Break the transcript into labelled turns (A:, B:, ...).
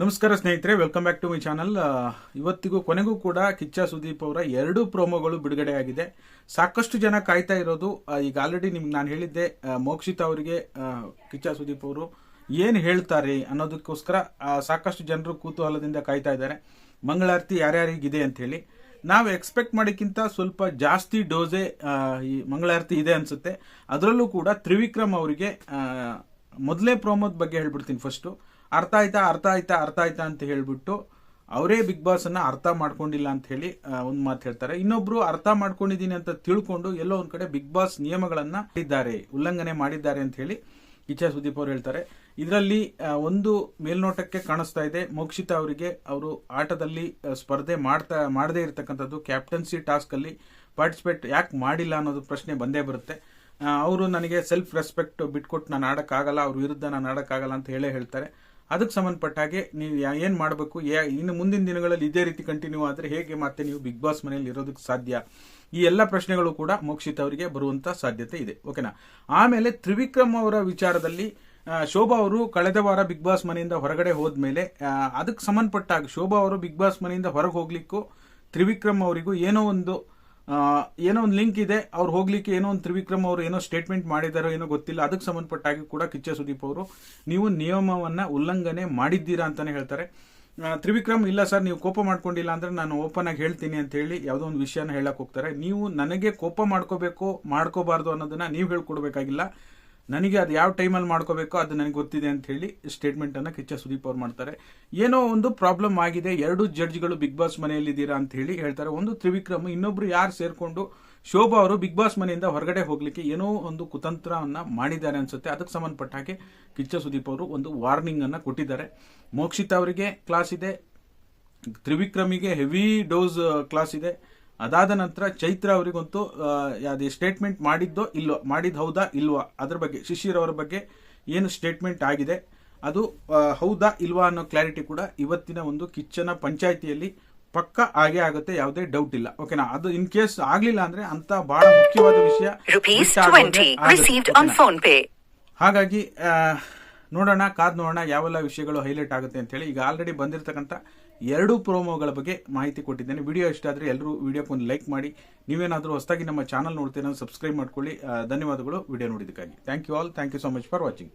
A: ನಮಸ್ಕಾರ ಸ್ನೇಹಿತರೆ welcome back to my channel ಇವತ್ತಿಗೂ ಕೊನೆಗೂ ಕೂಡ ಕಿಚ್ಚ ಸುದೀಪ್ ಅವರ ಎರಡು ಪ್ರೋಮೋಗಳು ಬಿಡುಗಡೆ ಆಗಿದೆ ಸಾಕಷ್ಟು ಜನ ಕಾಯ್ತಾ ಇರೋದು. ಈಗ ಆಲ್ರೆಡಿ ನಿಮ್ಗೆ ನಾನು ಹೇಳಿದ್ದೆ ಮೋಕ್ಷಿತ್ ಅವರಿಗೆ ಕಿಚ್ಚ ಸುದೀಪ್ ಅವರು ಏನು ಹೇಳ್ತಾರೆ ಅನ್ನೋದಕ್ಕೋಸ್ಕರ ಸಾಕಷ್ಟು ಜನರು ಕುತೂಹಲದಿಂದ ಕಾಯ್ತಾ ಇದ್ದಾರೆ. ಮಂಗಳಾರತಿ ಯಾರ್ಯಾರಿಗಿದೆ ಅಂತ ಹೇಳಿ. ನಾವು ಎಕ್ಸ್ಪೆಕ್ಟ್ ಮಾಡೋಕ್ಕಿಂತ ಸ್ವಲ್ಪ ಜಾಸ್ತಿ ಡೋಸೆ ಈ ಮಂಗಳಾರತಿ ಇದೆ ಅನಿಸುತ್ತೆ. ಅದರಲ್ಲೂ ಕೂಡ ತ್ರಿವಿಕ್ರಮ್ ಅವರಿಗೆ ಮೊದಲೇ ಪ್ರೋಮೋದ ಬಗ್ಗೆ ಹೇಳ್ಬಿಡ್ತೀನಿ ಫಸ್ಟು ಅರ್ಥ ಆಯ್ತಾ ಅರ್ಥ ಆಯ್ತಾ ಅರ್ಥ ಆಯ್ತಾ ಅಂತ ಹೇಳಿಬಿಟ್ಟು ಅವರೇ ಬಿಗ್ ಬಾಸ್ ಅನ್ನ ಅರ್ಥ ಮಾಡ್ಕೊಂಡಿಲ್ಲ ಅಂತ ಹೇಳಿ ಒಂದು ಮಾತು ಹೇಳ್ತಾರೆ. ಇನ್ನೊಬ್ರು ಅರ್ಥ ಮಾಡ್ಕೊಂಡಿದ್ದೀನಿ ಅಂತ ತಿಳ್ಕೊಂಡು ಎಲ್ಲೋ ಒಂದು ಕಡೆ ಬಿಗ್ ಬಾಸ್ ನಿಯಮಗಳನ್ನ ಮಾಡಿದ್ದಾರೆ, ಉಲ್ಲಂಘನೆ ಮಾಡಿದ್ದಾರೆ ಅಂತ ಹೇಳಿ ಇಚ್ಛಾ ಸುದೀಪ್ ಅವರು ಹೇಳ್ತಾರೆ. ಇದರಲ್ಲಿ ಒಂದು ಮೇಲ್ನೋಟಕ್ಕೆ ಕಾಣಿಸ್ತಾ ಇದೆ. ಮೋಕ್ಷಿತ ಅವರಿಗೆ ಅವರು ಆಟದಲ್ಲಿ ಸ್ಪರ್ಧೆ ಮಾಡ್ತಾ, ಮಾಡದೇ ಇರತಕ್ಕಂಥದ್ದು ಕ್ಯಾಪ್ಟನ್ಸಿ ಟಾಸ್ಕ್ ಅಲ್ಲಿ ಪಾರ್ಟಿಸಿಪೇಟ್ ಯಾಕೆ ಮಾಡಿಲ್ಲ ಅನ್ನೋದು ಪ್ರಶ್ನೆ ಬಂದೇ ಬರುತ್ತೆ. ಅವರು ನನಗೆ ಸೆಲ್ಫ್ ರೆಸ್ಪೆಕ್ಟ್ ಬಿಟ್ಕೊಟ್ಟು ನಾನು ಆಡೋಕ್ಕಾಗಲ್ಲ, ಅವ್ರ ವಿರುದ್ಧ ನಾನು ಆಡೋಕ್ಕಾಗಲ್ಲ ಅಂತ ಹೇಳೇ ಹೇಳ್ತಾರೆ. ಅದಕ್ಕೆ ಸಂಬಂಧಪಟ್ಟ ಹಾಗೆ ನೀವು ಏನು ಮಾಡಬೇಕು? ಇನ್ನು ಮುಂದಿನ ದಿನಗಳಲ್ಲಿ ಇದೇ ರೀತಿ ಕಂಟಿನ್ಯೂ ಆದರೆ ಹೇಗೆ ಮತ್ತೆ ನೀವು ಬಿಗ್ ಬಾಸ್ ಮನೆಯಲ್ಲಿ ಇರೋದಕ್ಕೆ ಸಾಧ್ಯ? ಈ ಎಲ್ಲ ಪ್ರಶ್ನೆಗಳು ಕೂಡ ಮೋಕ್ಷಿತ್ ಅವರಿಗೆ ಬರುವಂತ ಸಾಧ್ಯತೆ ಇದೆ. ಓಕೆನಾ? ಆಮೇಲೆ ತ್ರಿವಿಕ್ರಮ್ ಅವರ ವಿಚಾರದಲ್ಲಿ ಶೋಭಾ ಅವರು ಕಳೆದ ವಾರ ಬಿಗ್ ಬಾಸ್ ಮನೆಯಿಂದ ಹೊರಗಡೆ ಹೋದ್ಮೇಲೆ ಮೇಲೆ ಅದಕ್ಕೆ ಸಂಬಂಧಪಟ್ಟಾಗ ಶೋಭಾ ಅವರು ಬಿಗ್ ಬಾಸ್ ಮನೆಯಿಂದ ಹೊರಗೆ ಹೋಗ್ಲಿಕ್ಕೂ ತ್ರಿವಿಕ್ರಮ್ ಅವರಿಗೂ ಏನೋ ಒಂದು ಏನೋ ಒಂದು ಲಿಂಕ್ ಇದೆ. ಅವ್ರು ಹೋಗ್ಲಿಕ್ಕೆ ಏನೋ ಒಂದು ತ್ರಿವಿಕ್ರಮ್ ಅವರು ಏನೋ ಸ್ಟೇಟ್ಮೆಂಟ್ ಮಾಡಿದಾರೋ ಏನೋ ಗೊತ್ತಿಲ್ಲ. ಅದಕ್ಕೆ ಸಂಬಂಧಪಟ್ಟಾಗಿ ಕೂಡ ಕಿಚ್ಚ ಸುದೀಪ್ ಅವರು, ನೀವು ನಿಯಮವನ್ನ ಉಲ್ಲಂಘನೆ ಮಾಡಿದ್ದೀರಾ ಅಂತಾನೆ ಹೇಳ್ತಾರೆ. ತ್ರಿವಿಕ್ರಮ್, ಇಲ್ಲ ಸರ್, ನೀವು ಕೋಪ ಮಾಡ್ಕೊಂಡಿಲ್ಲ ಅಂದ್ರೆ ನಾನು ಓಪನ್ ಆಗಿ ಹೇಳ್ತೀನಿ ಅಂತ ಹೇಳಿ ಯಾವುದೋ ಒಂದು ವಿಷಯನ ಹೇಳಕ್ಕೆ ಹೋಗ್ತಾರೆ. ನೀವು ನನಗೆ ಕೋಪ ಮಾಡ್ಕೋಬೇಕು, ಮಾಡ್ಕೋಬಾರ್ದು ಅನ್ನೋದನ್ನ ನೀವು ಹೇಳ್ಕೊಡ್ಬೇಕಾಗಿಲ್ಲ. ನನಗೆ ಅದು ಯಾವ ಟೈಮಲ್ಲಿ ಮಾಡ್ಕೋಬೇಕೋ ಅದು ನನಗೆ ಗೊತ್ತಿದೆ ಅಂತ ಹೇಳಿ ಸ್ಟೇಟ್ಮೆಂಟನ್ನು ಕಿಚ್ಚ ಸುದೀಪ್ ಅವ್ರು ಮಾಡ್ತಾರೆ. ಏನೋ ಒಂದು ಪ್ರಾಬ್ಲಮ್ ಆಗಿದೆ, ಎರಡು ಜಡ್ಜ್ಗಳು ಬಿಗ್ ಬಾಸ್ ಮನೆಯಲ್ಲಿದ್ದೀರಾ ಅಂತ ಹೇಳಿ ಹೇಳ್ತಾರೆ. ಒಂದು ತ್ರಿವಿಕ್ರಮ್, ಇನ್ನೊಬ್ರು ಯಾರು ಸೇರಿಕೊಂಡು ಶೋಭಾ ಅವರು ಬಿಗ್ ಬಾಸ್ ಮನೆಯಿಂದ ಹೊರಗಡೆ ಹೋಗ್ಲಿಕ್ಕೆ ಏನೋ ಒಂದು ಕುತಂತ್ರವನ್ನು ಮಾಡಿದ್ದಾರೆ ಅನ್ಸುತ್ತೆ. ಅದಕ್ಕೆ ಸಂಬಂಧಪಟ್ಟ ಹಾಗೆ ಕಿಚ್ಚ ಸುದೀಪ್ ಅವರು ಒಂದು ವಾರ್ನಿಂಗನ್ನು ಕೊಟ್ಟಿದ್ದಾರೆ. ಮೋಕ್ಷಿತ್ ಅವರಿಗೆ ಕ್ಲಾಸ್ ಇದೆ. ತ್ರಿವಿಕ್ರಮಿಗೆ ಹೆವಿ ಡೋಸ್ ಕ್ಲಾಸ್ ಇದೆ. ಅದಾದ ನಂತರ ಚೈತ್ರ ಅವರಿಗಂತೂ ಯಾವುದೇ ಸ್ಟೇಟ್ಮೆಂಟ್ ಮಾಡಿದ್ದೋ ಇಲ್ವೋ ಮಾಡಿದ್ ಹೌದಾ ಇಲ್ವಾ ಅದ್ರ ಬಗ್ಗೆ ಶಿಶಿರ್ ಅವರ ಬಗ್ಗೆ ಏನು ಸ್ಟೇಟ್ಮೆಂಟ್ ಆಗಿದೆ ಅದು ಹೌದಾ ಇಲ್ವಾ ಅನ್ನೋ ಕ್ಲಾರಿಟಿ ಕೂಡ ಇವತ್ತಿನ ಒಂದು ಕಿಚ್ಚನ ಪಂಚಾಯಿತಿಯಲ್ಲಿ ಪಕ್ಕ ಆಗೇ ಆಗುತ್ತೆ ಯಾವುದೇ ಡೌಟ್ ಇಲ್ಲ ಓಕೆನಾ ಅದು ಇನ್ ಕೇಸ್ ಆಗ್ಲಿಲ್ಲ ಅಂದ್ರೆ ಅಂತ ಬಹಳ ಮುಖ್ಯವಾದ ವಿಷಯ
B: Rupees 20
A: ಆಗುತ್ತೆ.
B: received on
A: ಓಕೆನಾ? ಹಾಗಾಗಿ ನೋಡೋಣ, ಕಾದ್ ನೋಡೋಣ, ಯಾವೆಲ್ಲ ವಿಷಯಗಳು ಹೈಲೈಟ್ ಆಗುತ್ತೆ ಅಂತ ಹೇಳಿ ಈಗ ಆಲ್ರೆಡಿ ಬಂದಿರತಕ್ಕಂಥ ಎರಡು ಪ್ರೋಮೋಗಳ ಬಗ್ಗೆ ಮಾಹಿತಿ ಕೊಟ್ಟಿದ್ದೇನೆ. ವಿಡಿಯೋ ಇಷ್ಟ ಆದರೆ ಎಲ್ಲರೂ ವಿಡಿಯೋಕ್ಕೊಂದು ಲೈಕ್ ಮಾಡಿ. ನೀವೇನಾದರೂ ಹೊಸದಾಗಿ ನಮ್ಮ ಚಾನಲ್ ನೋಡ್ತೀರ ಸಬ್ಸ್ಕ್ರೈಬ್ ಮಾಡ್ಕೊಳ್ಳಿ. ಧನ್ಯವಾದಗಳು. Video ನೋಡಿದ್ದಕ್ಕಾಗಿ. Thank you all thank you so much for watching